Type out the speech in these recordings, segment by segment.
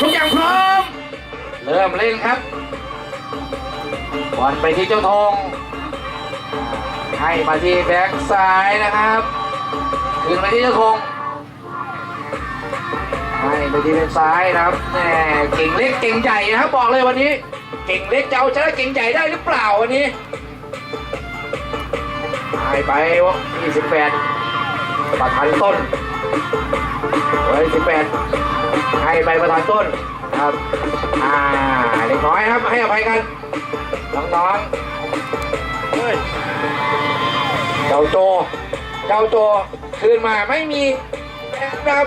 ทุกอย่างพร้อม เริ่มเล่นครับบอลไปที่เจ้าทองให้มาที่แบ็กซ้ายนะครับคืนไปที่เจ้าทงให้ไปที่แบ็กซ้ายนะครับแหมเก่งเล็กเก่งใหญ่นะครับบอกเลยวันนี้ เก่งเล็กจะเอาชนะเก่งใหญ่ได้หรือเปล่าวันนี้ให้ไปวะ28ประธานต้น เฮ้ย18ให้ไปประธานต้นครับ อ่าเด็กน้อยครับ ให้อภัยกัน น้องๆเฮ้ยเจ้าโจเจ้าโจคืนมาไม่มีนะครับ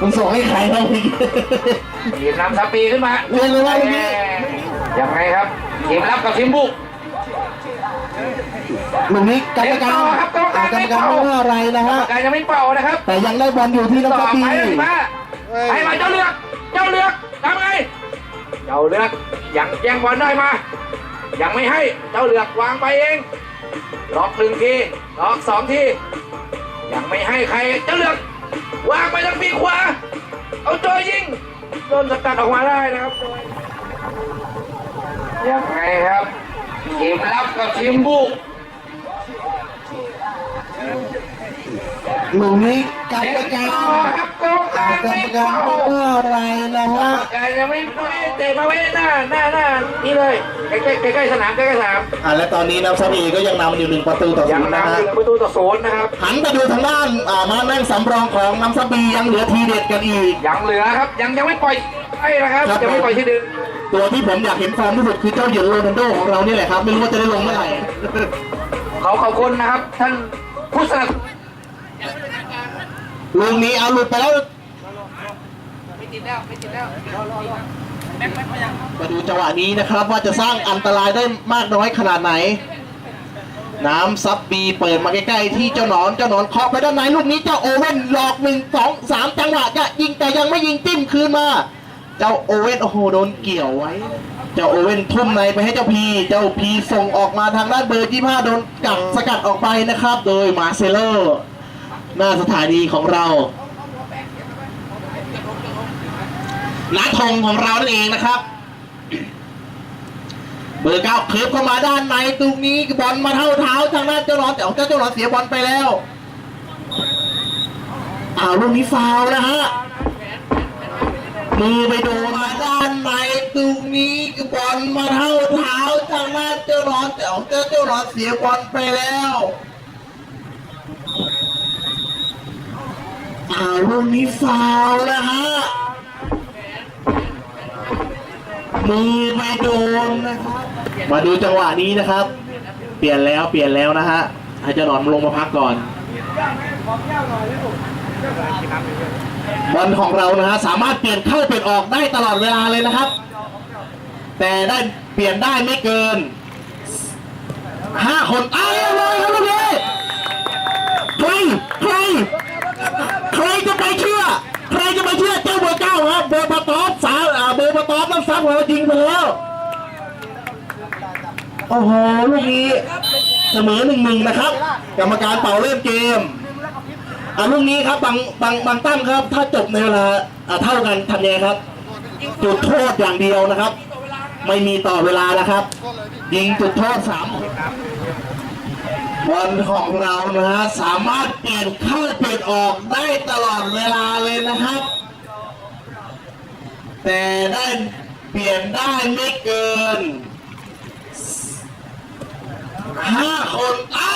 มึงส่งให้ใครครับพี่ทีมนำสปีขึ้นมาเรียนเลยว่าเมื่อกี้ยังไงครับทีมรับกับทีมบุก ลูกนี้กรรมการเล่นต่อครับกรรมการกรรมไม่การเป่าไม่ว่าอะไรนะกรรฮะ มการยังไม่เป่านะครับแต่ยังได้บอลอยู่ที่น้องต่อทัพปีไปเลยสิมาให้มาเจ้าเลือก เจ้าเลือกทำไง เจ้าเลือกยังแย่งบอลได้มา ยังไม่ให้ เจ้าเลือกวางไปเอง ล็อกหนึ่งที ล็อกสองที ยังไม่ให้ใคร เจ้าเลือก วางไปทางปีกขวา เอาโจยิง โดนสกัดออกมาได้นะครับโจยยังไงครับทีมรับกับทีมบุก ลูกนี้กรรมการครับกองกลางกรรไม่มการเข้าไม่ว่าอะไรนะฮะการยังไม่ไม่เตะมาไว้หน้าหน้าหน้านี่เลยใกล้ใกล้ใกล้ๆสนามใกล้ๆสนามอ่าและตอนนี้น้ำซับอีก็ยังนำอยู่หนึ่งประตูต่อยัศูงนย์นะนำฮะหนึ่งประตูต่อศูนย์นะครับหันไปดูทางด้านอ่ามานั่งสำรองของน้ำซับบียังเหลือทีเด็ดกันอีกยังเหลือครับ ยังยังไม่ปล่อยไอ้นะครับครับยังไม่ปล่อยที่ดึงตัวที่ผมอยากเห็นฟอร์มที่สุดคือเจ้าเหยินโรนัลโดของเรานี่แหละครับไม่รู้ว่าจะได้ลงเมื่อไหร่เขาขอบคุณนะครับ ท่านผู้สนับ ลูกนี้เอาหลุดไปแล้วไม่ติดแล้วไม่ติดแล้วมาดูจังหวะนี้นะครับว่าจะสร้างอันตรายได้มากน้อยขนาดไหน น้ำซับบีเปิดมาใกล้ๆที่เจ้าหนอนเจ้าหนอนเคาะไปด้านในลูกนี้เจ้าโอเว่นหลอกหนึ่งสองสามจังหวะจะยิงแต่ยังไม่ยิงจิ้มคืนมา เจ้าโอเว่นโอ้โหโดนเกี่ยวไว้ เจ้าโอเว่นทุ่มในไปให้เจ้าพี เจ้าพีส่งออกมาทางด้านเบอร์ยี่ห้าโดนกัดสกัดออกไปนะครับ โดยมาเซโล หน้าสถานีของเราน้าทงของเรานั่นเองนะครับ เบอร์เก้าเคิร์ฟเข้ามาด้านในตรงนี้บอลมาเท่าเท้าทางด้านเจ้าหลอนแต่ของเจ้าเจ้าหลอนเสียบอลไปแล้วอ้าวลูกนี้ฟาวล์นะฮะมือไปโดนมาด้านในตรงนี้บอลมาเท่าเท้าทางด้านเจ้าหลอนแต่ของเจ้าเจ้าหลอนเสียบอลไปแล้ว อ้าวลูกนี้ฟาวล์นะฮะมือไม่โดนนะครับมาดูจังหวะนี้นะครับ เปลี่ยนแล้วเปลี่ยนแล้วนะฮะให้เจ้าหนอนลงมาพักก่อนบอลของเรานะฮะสามารถเปลี่ยนเข้าเปลี่ยนออกได้ตลอดเวลาเลยนะครับ แต่ได้เปลี่ยนได้ไม่เกินห้าคนอ้าวเลยครับลูกนี้ใครใคร ใครจะไปเชื่อ ใครจะไปเชื่อเจ้าเบอร์เก้าครับเบอร์ปะตอบสาอ่าเบอร์ปะตอบต้องซักเราจริงไปแล้วโอ้โหลูกนี้เสมอหนึ่งหนึ่งนะครับ กรรมการเป่าเริ่มเกมอ่าลูกนี้ครับบางบางบางตั้มครับ ถ้าจบในเวลาอ่าเท่ากันทำยังไงครับ จุดโทษอย่างเดียวนะครับ ไม่มีต่อเวลานะครับ ยิงจุดโทษสาม บอลของเรานะฮะสามารถเปลี่ยนเข้าเปลี่ยนออกได้ตลอดเวลาเลยนะครับ แต่ได้เปลี่ยนได้ไม่เกินห้าคนอ้า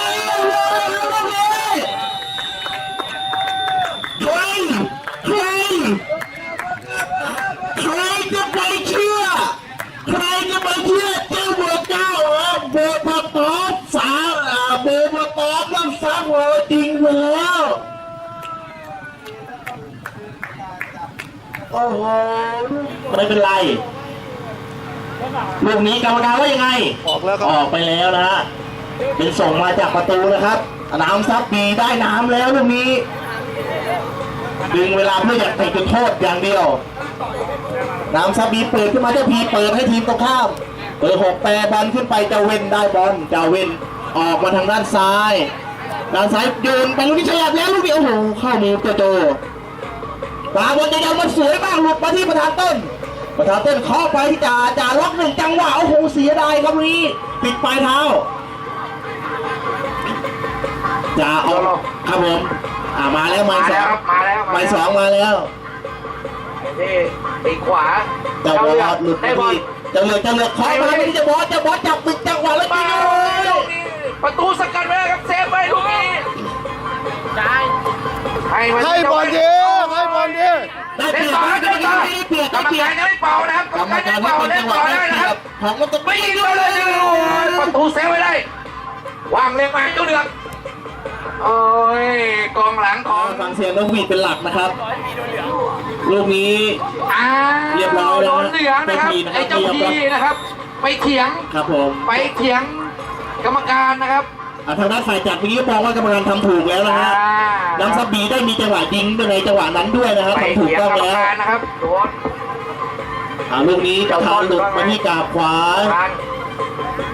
เลยลูกนี้ใครใคร ใครจะไปเชื่อ ใครจะไปเชื่อเจ้าเบอร์เก้าอะเบอร์ปะตอบสาวอ่าเบอร์ปะตอบต้องซักหัวจริงไปแล้ว โอ้โหไม่เป็นไร ลูกนี้กรรมการว่ายังไง ออกแล้วครับออกไปแล้วนะฮะเป็นส่งมาจากประตูนะครับ น้ำซับปีได้น้ำแล้วลูกนี้ ดึงเวลาเพื่ออยากเตะจุดโทษอย่างเดียว น้ำซับบีเปิดขึ้นมาเจ้าพีเปิดให้ทีมตรงข้ามเปิดหกแปรบอลขึ้นไปเจ้าเว้นได้บอลเจ้าเว้นออกมาทางด้านซ้าย ด้านซ้ายโยนไปลูกนี้ฉลับแล้วลูกนี้โอ้โหเข้ามือโจโจ ปาบอลจะยังมันสวยมากหลุดมาที่ประธานต้น ประธานต้นเคาะไปที่จ่าจ่าล็อกหนึ่งจังหวะโอ้โหเสียดายครับลูกนี้ปิดปลายเท้าจ่าออกครับผมอ่ามาแล้วไม้มาสแล้อวงครับมาแล้วไม้สองมาแล้วนี่ปีกขวาเจ้าบอลหลุดได้มาบอลที่เจ้าเหลือกเจ้าเหลือกเคาะมาไม่ได้จะบอลจะบอล กรรมการเปรียบได้เปรียบยังไม่เป่านะครับกรรมการยังให้ไม่เป่าเป็นเล่จันงหวะต่อได้ได้เปนะรีคยรับบของมันจะไม่ไม่ยิยิงงเลเลยยประตูเซฟไว้ได้วางเลี้ยงมาเจ้าเดือกโอ้ยกองหลังของฟังเสียงนกหวีดเป็นหลักนะครับลูกนี้อ้าวเรียบร้อยแล้วโดนเหลืองนะครับเป็นทีนะครับไอ้เจ้าพีนะครับ ไปเถียงครับผมไปเถียงกรรมการนะครับอะทางด้านฝ่ายจัดเมื่อกี้ก็มองว่ากรรมการทำถูกแล้วนะฮะอ่าน้ำซับบีได้มีจังหวะยิงในจังหวะนั้นด้วยนะครับไปทำถูกเถียงต้องกรรมแล้วการนะครับโดน อ่าลูกนี้ประธานหลุดมาที่กาบขวาทาง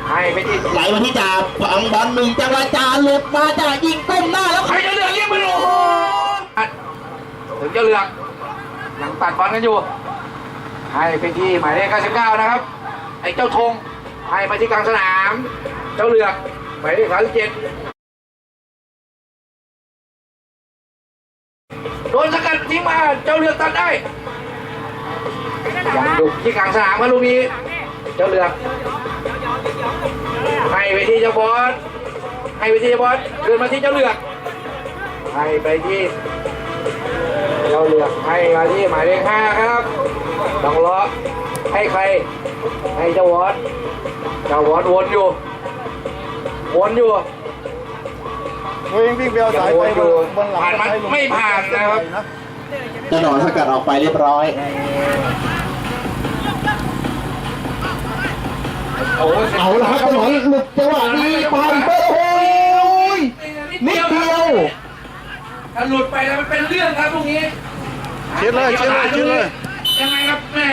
ให้ไปที่ไหลมาที่จ่าฝังบอลหนึ่งจังหวะจ่าหลุดมาจ่ายิงก้มหน้าแล้วใครจะเลือกเรียกไปโอ้โหถึงจะเลือกยังตัดบอลกันอยู่ ให้ไปที่หมายเลข 99 นะครับ ไอ้เจ้าธงให้ไปที่กลางสนาม เจ้าเลือกหมายเลข37โดนสกัดทิ้งมา เจ้าเลือกตัดได้ ยังอยู่ที่กลางสนามครับลูกนี้ เจ้าเลือกให้ไปที่เจ้าบอสให้ไปที่เจ้าบอสเดินมาที่เจ้าเลือกให้ไปที่เจ้าเลือกให้มาที่หมายเลขห้าครับต้องล้อให้ใคร ให้เจ้าวอดเจ้าวอดวนอยู่ วนอยู่ตัวเองวิ่งไปเอาสายไฟบนบนหลังผ่านมันไม่ผ่านนะครับ เจะหนอนสกัดออกไปเรียบร้อยโอ้ยเอาละครับเจะหนอนหลุดจังหวะนี้ไปโอ้โหนิดเดียว ถ้าหลุดไปแล้วมันเป็นเรื่องครับพวกนี้เช็ดเลยเช็ดเลยเช็ดเลยยังไงครับแม่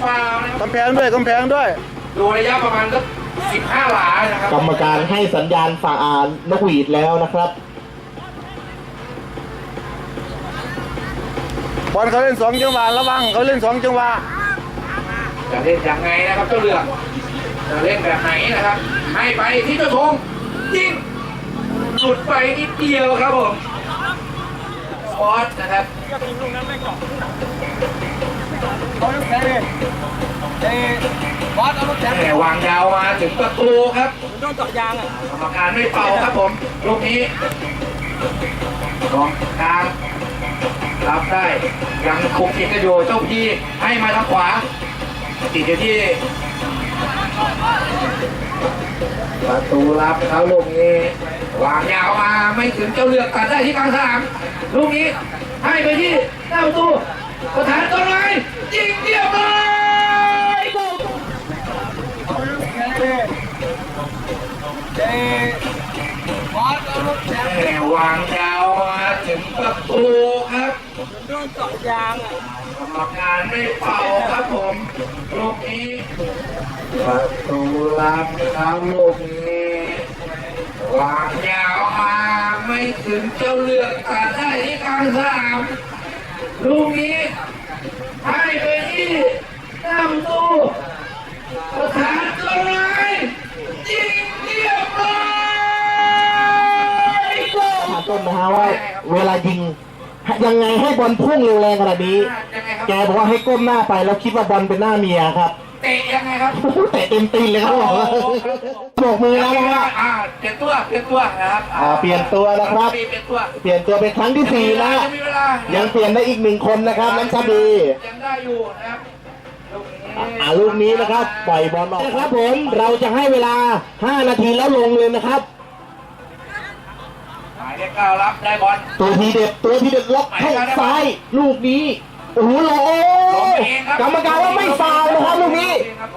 ฟาวนะครับกำแพงด้วยกำแพงด้วยดูระยะประมาณสักสิบห้าหลานะครับ กรรมการให้สัญญาณฝ่าอ่านนกหวีดแล้วนะครับ บอลเขาเล่นสองจังหวะระวังเขาเล่นสองจังหวะจะเล่นยังไงนะครับเจ้าเลือกจะเล่นแบบไหนนะครับ ให้ไปที่เจ้าธงยิงหลุดไปนิดเดียวครับผมฟอสนะครับแหม่วางยาวมาถึงประตูครับโดนต่อยางอะกรรมการไม่เป่าครับผมลูกนี้กองกลาง รับได้ ยังคุมทีมกันอยู่เจ้าพี่ให้มาทางขวา ติดอยู่ที่ประตูรับเขาลูกนี้วางยาวมาไม่ถึงเจ้าเลือกตัดได้ที่กลางสนามลูกนี้ให้ไปที่หน้าประตูประธานต้นไม้ยิงเรียบร้อยแหม่วางยาวมาถึง ประตูครับกรรมการไม่เป่าครับผมลูกนี้ประตูรับครับลูกนี้วางยาวมาไม่ถึงเจ้าเลือกตัดได้ที่กลางสนามลูกนี้ให้ไปที่หน้าประตูประธานตัวร้ายยิงเรียบร้อย ถาม ต้นนะฮะว่า เวลายิง ยังไงให้บอลพุ่งเร็วแรงขนาดนี้ ยังไงครับแกบอกว่าให้ก้มหน้าไปแล้วคิดว่าบอลเป็นหน้าเมียครับเตะยังไงครับเตะเต็มตีนเลยครับบอกโบกมือแล้วนะฮะอ่าเปลี่ยนตัวเปลี่ยนตัวนะครับอ่าเปลี่ยนตัวนะครับ เปลี่ยนตัวเปลี่ยนตัวเป็นครั้งที่สี่แล้วยังมีเวลายังเปลี่ยนได้อีกหนึ่งคนนะครับน้ำชาบียังได้อยู่นะครับลูกนี้อ่าลูกนี้นะครับ ปล่อยบอลออกนะครับผม เราจะให้เวลา 5 นาทีแล้วลงเลยนะครับหมาย เลขเก้ารับได้บอลตัวทีเด็ดตัวทีเด็ดล็อกแข้งซ้ายลูกนี้โอ้โหโลโอ้ยกรรมการว่าไม่ฟาวล์นะครับลูกนี้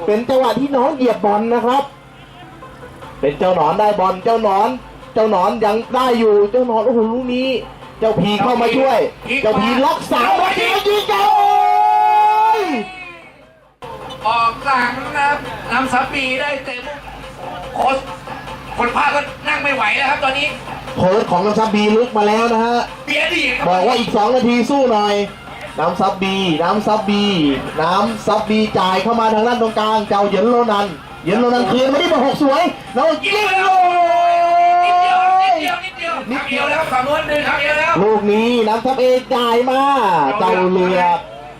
เป็นจังหวะที่น้องเหยียบบอลนะครับ เป็นเจ้าหนอนได้บอลเจ้าหนอน เจ้าหนอนยังได้อยู่เจ้าหนอนโอ้โหลูกนี้ เจ้าพีเข้ามาช่วย เจ้าพีล็อกสามมาทียิงเจ้าโอ้ยออกหลังนะครับนำสับปีได้เต็มโคชโคคนภาคก็นั่งไม่ไหวแล้วครับตอนนี้โค้ชของน้ำซับบีลุกมาแล้วนะฮะ เบียร์ดีครับบอกว่าอีก 2 นาทีสู้หน่อย น้ำซับบี น้ำซับบี น้ำซับบีจ่ายเข้ามาทางด้านตรงกลาง เจ้าเหยินโลนัน เหยินโลนันคืนไม่ได้มาหกสวย แล้วยิงโลนิดเดียวนิดเดียวนิดเดียวนิดเดียวแล้วฝั่งโน้นหนึ่งทำเดียวแล้วลูกนี้น้ำซับเอจ่ายมา เจ้าเลือก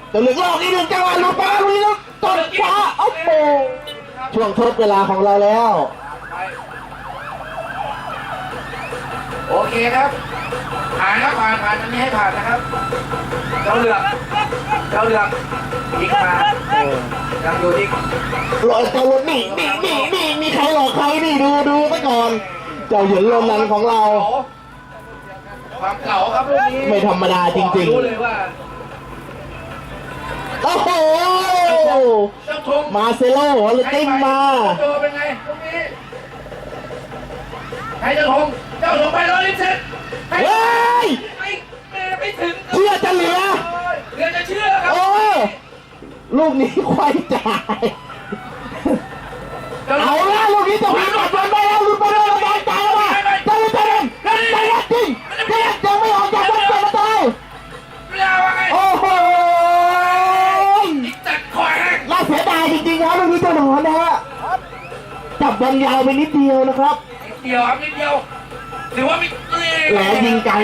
เจ้าเลือกรอบนี้หนึ่งจังหวะลูกปลาลุยแล้วตดขวาโอ้โหช่วงทดเวลาของเราแล้ว โอเคครับผ่านครับผ่านผ่านอันนี้ให้ผ่านนะครับเจ้าเหลือกเจ้าเหลือกยิงมายังอยู่ที่หลอกเจ้าลุ้นนี่นี่นี่นี่มีใครหลอกใครนี่ดูดูไปก่อน เจ้าเหยินโลนันของเรา ความเก่าครับลูกนี้ไม่ธรรมดาจริงๆรู้เลยว่าโอ้โห เจ้าธงมาเซโลเลยจิ้มมาเจ้าเป็นไงลูกนี้ให้เจ้าธงเจ้าธงไปร้อยลิตรเสร็จให้เฮ้ย ไม่ไม่ไม่ถึงเชื่อจะเหลือ เหลือจะเชื่อครับ โอ้ลูกนี้ควายจ่ายเอาละลูกนี้จะพิมพ์บอลไปแล้วลูกไปแล้วบอลจ่ายมาใจเย็นใจเย็นใจเย็นจริงใจเย็นยังไม่ออกจากบอลเกิดมาตายเวลาว่าไงโอ้โหจัดคอยแห้งน่าเสียดายจริงๆครับลูกนี้เจ้าหนอนนะฮะจับบอลยาวไปนิดเดียวนะครับนิดเดียวครับนิดเดียว ถือว่ามีแหลยิงไกล